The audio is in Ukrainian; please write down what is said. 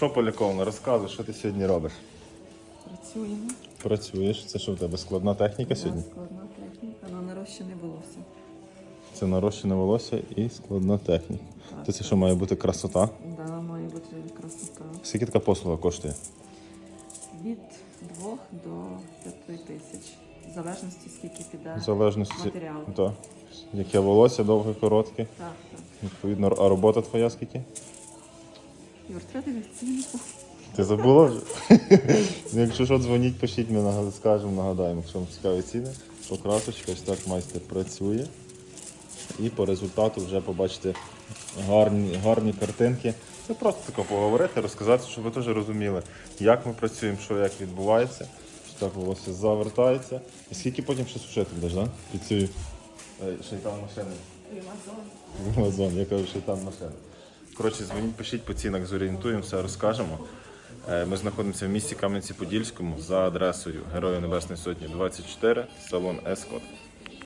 Що Поляковна, розказуй, що ти сьогодні робиш? Працюємо. Працюєш, це що в тебе складна техніка сьогодні? Складна техніка, на нарощене волосся. Це нарощене волосся і складна техніка. То це що має бути красота? Да, має бути красота. Скільки така послуга коштує? Від 2 до 5 тисяч. В залежності, скільки піде В залежності. матеріалу. Так. Яке волосся, довге, коротке. Так, так. Відповідно, а робота твоя скільки? Юр, треба дивитися. Ти забула вже? Ну, Якщо що, дзвоніть, пишіть, ми нагад- скажемо, нагадаємо, якщо вам цікаві ціни. Покрасочка, ось так майстер працює. І по результату вже побачите гарні, гарні картинки. Це просто тако поговорити, розказати, щоб ви теж розуміли, як ми працюємо, що як відбувається. Ось так волосся завертається. І скільки потім ще сушити будеш, да? Під цією е, шайтан машиною. Амазон, я кажу, що там машина. Коротше, дзвоніть, пишіть по цінах, зорієнтуємо, все розкажемо. Е, Ми знаходимося в місті Кам'янці-Подільському за адресою Героя Небесної Сотні 24, салон Ескот.